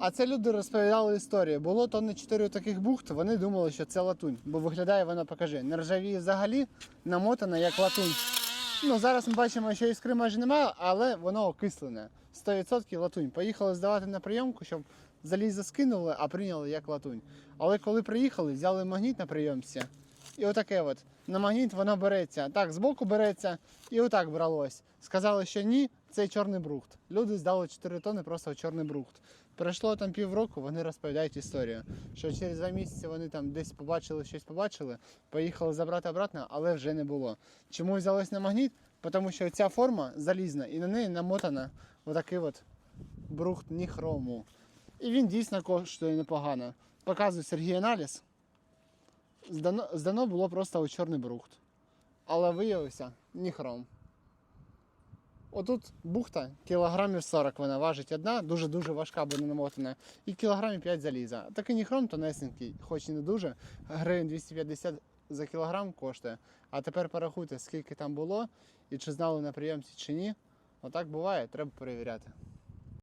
А це люди розповідали історію. Було тонни 4 таких бухт, вони думали, що це латунь, бо виглядає вона, покажи, не ржавіє взагалі, намотана як латунь. Ну, зараз ми бачимо, що іскри майже немає, але воно окислене. 100% латунь. Поїхали здавати на прийомку, щоб залізо скинули, а прийняли як латунь. Але коли приїхали, взяли магніт на прийомці. І отаке от. На магніт воно береться. Так, збоку береться, і отак бралось. Сказали, що ні, це чорний брухт. Люди здали 4 тони просто в чорний брухт. Пройшло там півроку, вони розповідають історію. Що через два місяці вони там десь побачили щось побачили, поїхали забрати обратно, але вже не було. Чому взялось на магніт? Тому що ця форма залізна і на неї намотана отакий от брухт ніхрому. І він дійсно коштує непогано. Показую Сергій аналіз. Здано, здано було просто у чорний брухт. Але виявився ніхром. Отут бухта кілограмів 40 вона важить одна, дуже-дуже важка, бо не намотана, і кілограмів 5 заліза. Такий ніхром тонесенький, хоч і не дуже, гривень 250 за кілограм коштує. А тепер порахуйте, скільки там було і чи знали на прийомці чи ні. Отак буває, треба перевіряти.